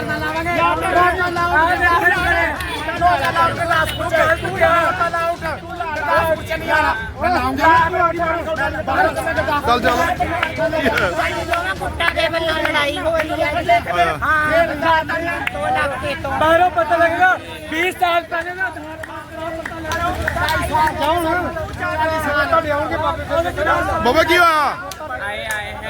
ਧਰਨਾ ਲਾਵਾਂਗੇ। ਧਰਨਾ ਲਾਵਾਂਗੇ ਧਰਨਾ ਲਾਵਾਂਗੇ। ਗੁਰਦਾਸਪੁਰ ਚ ਤੂੰ ਧਰਨਾ ਲਾਉਂਗਾ ਗੁਰਦਾਸਪੁਰ ਚ ਨਹੀਂ ਆਣਾ ਮੈਂ ਲਾਉਂਗਾ ਬਾਹਰ ਚੱਲ ਜਾ ਕੁੱਟਾ ਦੇ ਵੱਲੋਂ ਲੜਾਈ ਹੋਈ ਹੈ ਹਾਂ ਤੋਂ ਲੱਗ ਕੇ ਤੋਂ ਬਾਹਰੋਂ ਪਤਾ ਲੱਗਦਾ 20 ਸਾਲ ਪਹਿਲੇ ਨਾ ਬਾਬਾ ਕੀ की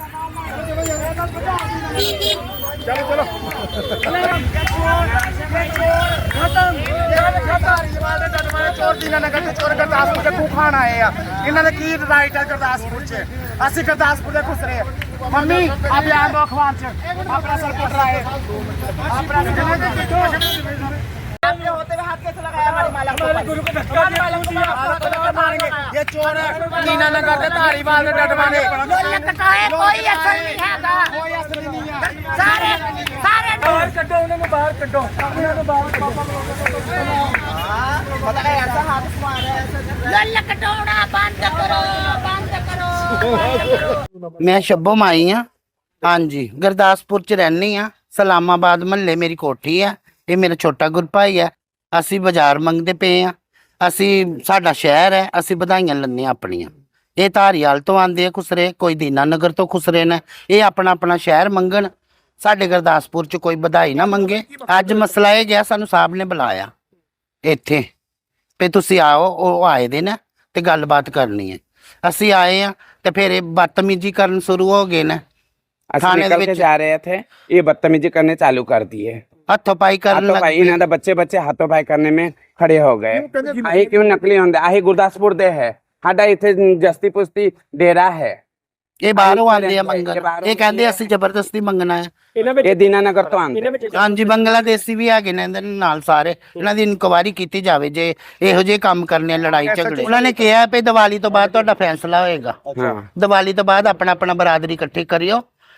ਖਤਮ ਗੱਲ ਖਤਮ ਚੋਰ ਦੀ ਨਗਰ ਦੇ ਚੋਰ ਗੁਰਦਾਸਪੁਰ ਦੇ ਖਾਣ ਆਏ ਆ ਇਹਨਾਂ ਦੇ ਕੀ ਰਾਈਟ ਆ ਗੁਰਦਾਸਪੁਰ 'ਚ ਅਸੀਂ ਗੁਰਦਾਸਪੁਰ ਦੇ ਖੁਸਰੇ ਆ। ਮੰਮੀ ਆ ਬਿਆਨ ਦੋ ਅਖਬਾਰ 'ਚ ਆਪਣਾ ਸਰ ਆਏ ਆਪਣਾ ये चोर नीना डटवाने। कोई असर नहीं है कोई असर नहीं है। सारे सारे बाहर कटो उन्हें बाहर कटो। बाहर कटो। पता है ऐसा हाथ मार रहा है कटोड़ा बंद करो बंद करो। मैं शब्बो माई हाँ। हाँ जी गुरदासपुर च रहनी हाँ। सलामाबाद महल्ले मेरी कोठी है। ਇਹ ਮੇਰਾ ਛੋਟਾ ਗੁਰਭਾਈ ਆ ਅਸੀਂ ਬਾਜ਼ਾਰ ਮੰਗਦੇ ਪਏ ਆ ਅਸੀਂ ਸਾਡਾ ਸ਼ਹਿਰ ਹੈ ਅਸੀਂ ਵਧਾਈਆਂ ਲੈਂਦੇ ਹਾਂ ਆਪਣੀਆਂ ਇਹ ਧਾਰੀਵਾਲ ਤੋਂ ਆਂਦੇ ਆ ਖੁਸਰੇ ਕੋਈ ਦੀਨਾਨਗਰ ਤੋਂ ਖੁਸਰੇ ਨੇ ਇਹ ਆਪਣਾ ਆਪਣਾ ਸ਼ਹਿਰ ਮੰਗਣ ਸਾਡੇ ਗੁਰਦਾਸਪੁਰ ਚ ਕੋਈ ਵਧਾਈ ਨਾ ਮੰਗੇ ਅੱਜ ਮਸਲਾ ਇਹ ਗਿਆ ਸਾਨੂੰ ਸਾਹਿਬ ਨੇ ਬੁਲਾਇਆ ਇੱਥੇ ਵੀ ਤੁਸੀਂ ਆਓ ਉਹ ਆਏ ਦੇ ਨਾ ਤੇ ਗੱਲਬਾਤ ਕਰਨੀ ਹੈ ਅਸੀਂ ਆਏ ਆ ਤੇ ਫਿਰ ਇਹ ਬਦਤਮੀਜੀ ਕਰਨ ਸ਼ੁਰੂ ਹੋ ਗਏ ਨੇ ਅਸੀਂ थाने निकल के ਵਿੱਚ- जा रहे थे ये बदतमीजी करने चालू कर दिए ਹੱਥੋਂ ਪਾਈ ਕਰਨ ਹੱਥੋਂ ਭਾਈ ਇਹਨਾਂ ਦਾ ਬੱਚੇ ਬੱਚੇ ਹੱਥੋਂ ਭਾਈ ਕਰਨੇ ਮੇ ਖੜੇ ਹੋ ਗਏ। ਆਹੀ ਕਿਉਂ ਨਕਲੀ ਹੁੰਦੇ? ਆਹੀ ਗੁਰਦਾਸਪੁਰ ਦੇ ਹੈ। ਸਾਡਾ ਇੱਥੇ ਜਸਤੀ ਪੁਸਤੀ ਡੇਰਾ ਹੈ। ਇਹ ਬਾਹਰੋਂ ਆਉਂਦੇ ਆ ਮੰਗਣ। ਇਹ ਕਹਿੰਦੇ ਅਸੀਂ ਜ਼ਬਰਦਸਤੀ ਮੰਗਣਾ ਹੈ। ਇਹ ਦੀਨਾ ਨਗਰ ਤੋਂ ਆਉਂਦੇ। ਹਾਂਜੀ ਬੰਗਲਾਦੇਸ਼ੀ ਵੀ ਹੈਗੇ ਨੇ ਇਹਨਾਂ ਨਾਲ ਸਾਰੇ। ਇਹਨਾਂ ਦੀ ਇਨਕੁਆਇਰੀ ਕੀਤੀ ਜਾਵੇ ਜੇ ਇਹੋ ਜਿਹੇ ਕੰਮ ਕਰਨੇ ਲੜਾਈ ਝਗੜੇ। ਉਹਨਾਂ ਨੇ ਕਿਹਾ ਵੀ ਦੀਵਾਲੀ ਤੋਂ ਬਾਅਦ ਤੁਹਾਡਾ ਫੈਸਲਾ ਹੋਏਗਾ। ਦੀਵਾਲੀ ਤੋਂ ਬਾਅਦ ਆਪਣਾ ਆਪਣਾ ਬਰਾਦਰੀ ਇਕੱਠੀ ਕਰਿਓ।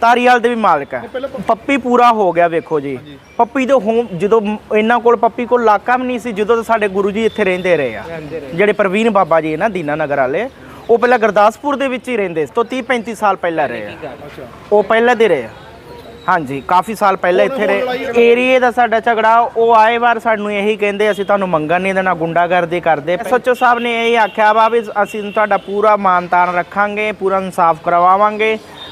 ਤਾਰੀਵਾਲ ਦੇ ਵੀ ਮਾਲਕ ਹੈ। ਪੱਪੀ ਪੂਰਾ ਹੋ ਗਿਆ ਵੇਖੋ ਜੀ। ਪੱਪੀ ਦੇ ਹੋਮ ਜਦੋਂ ਇਹਨਾਂ ਕੋਲ ਪੱਪੀ ਕੋਲ ਇਲਾਕਾ ਵੀ ਨਹੀਂ ਸੀ ਜਦੋਂ ਤੋਂ ਸਾਡੇ ਗੁਰੂ ਜੀ ਇੱਥੇ ਰਹਿੰਦੇ ਰਹੇ ਆ। ਜਿਹੜੇ ਪ੍ਰਵੀਨ ਬਾਬਾ ਜੀ ਨਾ ਦੀਨਾਨਗਰ ਵਾਲੇ ਉਹ ਪਹਿਲਾਂ ਗੁਰਦਾਸਪੁਰ ਦੇ ਵਿੱਚ ਹੀ ਰਹਿੰਦੇ ਸੀ ਤੋਂ 30 35 ਸਾਲ ਪਹਿਲਾਂ ਰਹੇ ਆ। ਉਹ ਪਹਿਲਾਂ ਦੇ ਰਹੇ ਆ। ਹਾਂਜੀ ਕਾਫੀ ਸਾਲ ਪਹਿਲਾਂ ਇੱਥੇ ਰਹੇ। ਏਰੀਏ ਦਾ ਸਾਡਾ ਝਗੜਾ ਉਹ ਆਏ ਵਾਰ ਸਾਨੂੰ ਇਹੀ ਕਹਿੰਦੇ ਅਸੀਂ ਤੁਹਾਨੂੰ ਮੰਗਣ ਨਹੀਂ ਦੇਣਾ ਗੁੰਡਾਗਰਦੀ ਕਰਦੇ। ਸੱਚੋ ਸਾਹਿਬ ਨੇ ਇਹ ਆਖਿਆ ਵਾ ਵੀ ਅਸੀਂ ਤੁਹਾਡਾ ਪੂਰਾ ਮਾਨਤਾਨ ਰੱਖਾਂਗੇ ਪੂਰਾ ਇਨਸਾਫ ਕਰਵਾਵਾਂਗੇ।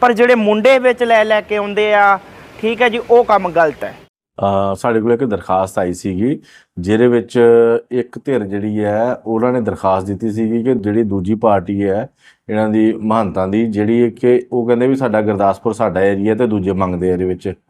ਪਰ ਜਿਹੜੇ ਮੁੰਡੇ ਵਿੱਚ ਲੈ ਲੈ ਕੇ ਆਉਂਦੇ ਆ, ਠੀਕ ਹੈ ਜੀ, ਉਹ ਕੰਮ ਗਲਤ ਹੈ। ਸਾਡੇ ਕੋਲ ਇੱਕ ਦਰਖਾਸਤ ਆਈ ਸੀਗੀ, ਜਿਹਦੇ ਵਿੱਚ ਇੱਕ ਧਿਰ ਜਿਹੜੀ ਹੈ, ਉਹਨਾਂ ਨੇ ਦਰਖਾਸਤ ਦਿੱਤੀ ਸੀਗੀ ਕਿ ਜਿਹੜੀ ਦੂਜੀ ਪਾਰਟੀ ਹੈ, ਇਹਨਾਂ ਦੀ ਮਹੰਤਾਂ ਦੀ, ਜਿਹੜੀ ਕਿ ਉਹ ਕਹਿੰਦੇ ਵੀ ਸਾਡਾ ਗੁਰਦਾਸਪੁਰ ਸਾਡਾ ਏਰੀਆ ਤੇ ਦੂਜੇ ਮੰਗਦੇ ਆ ਇਹਦੇ ਵਿੱਚ।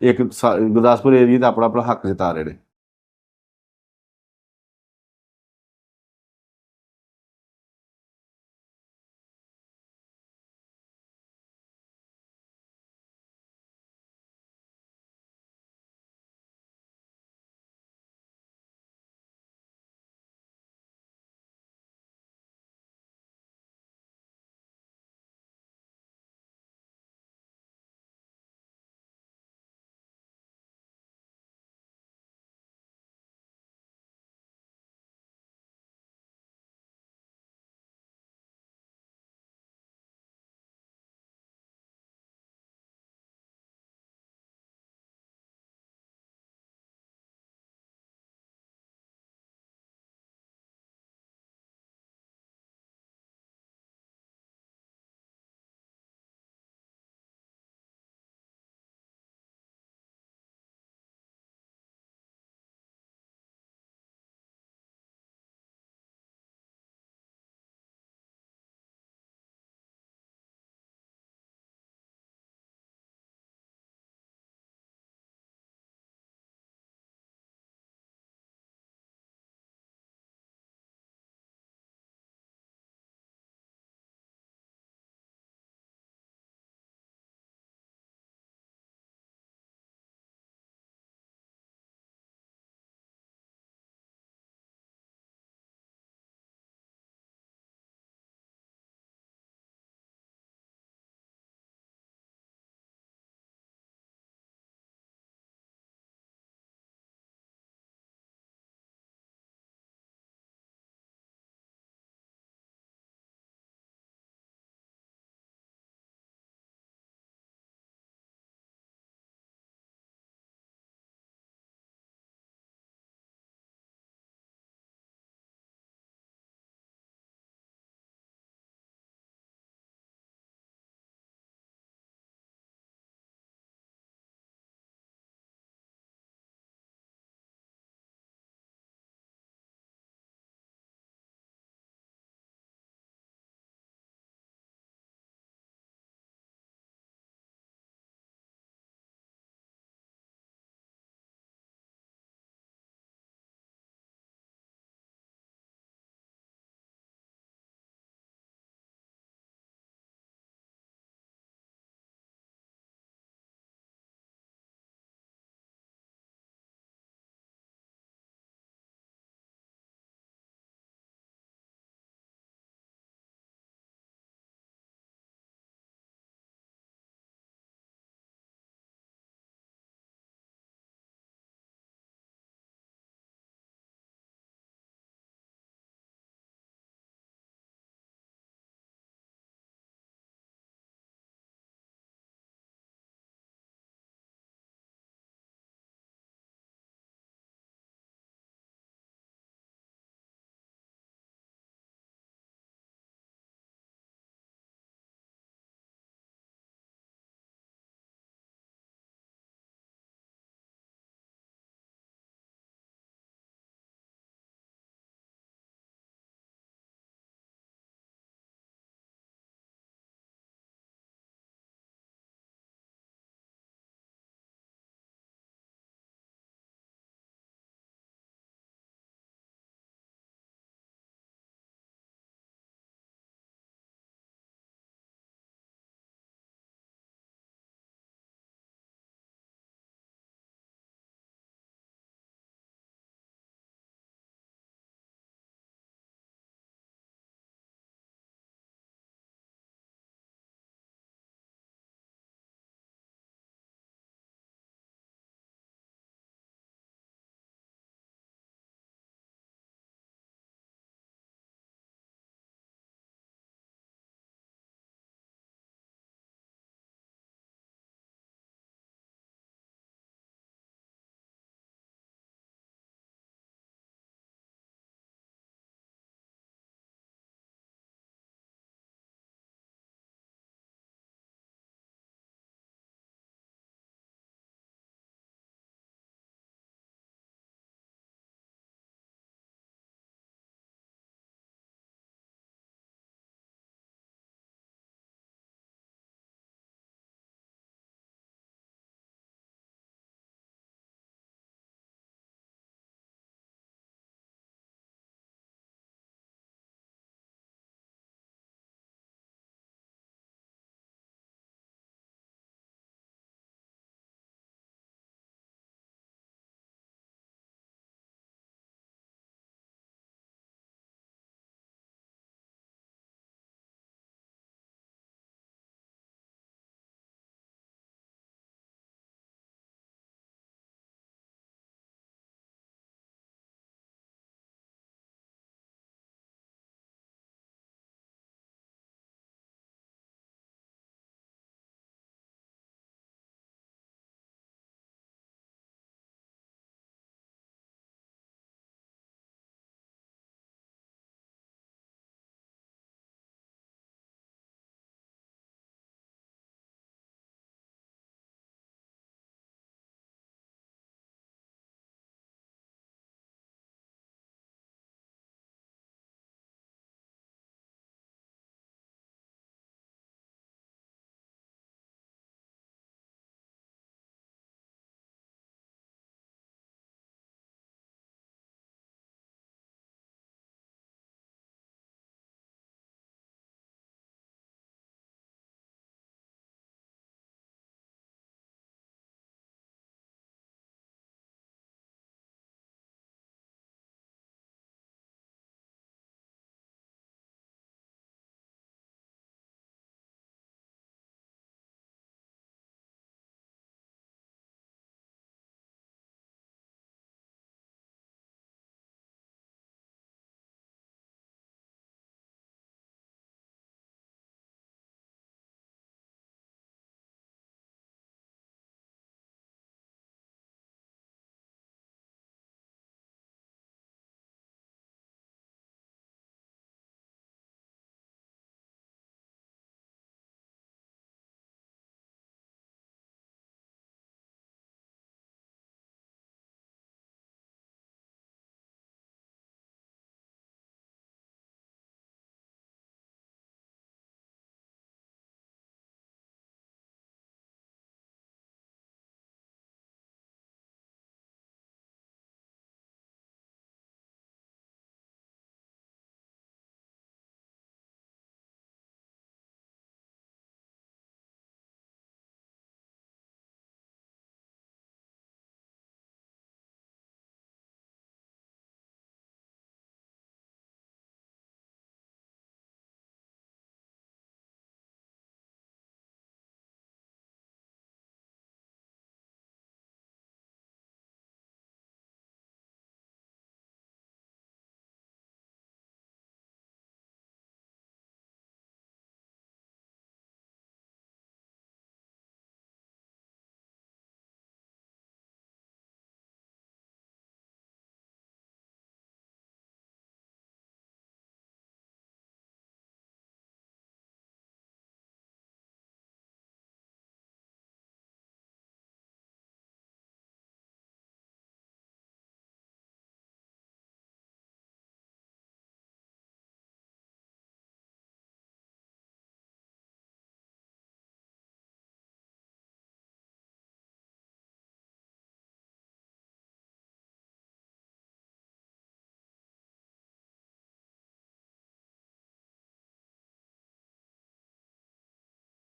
ਇੱਕ ਸਾ- ਗੁਰਦਾਸਪੁਰ ਏਰੀਆ ਦਾ ਆਪਣਾ ਆਪਣਾ ਹੱਕ ਜਤਾ ਰਹੇ ਨੇ।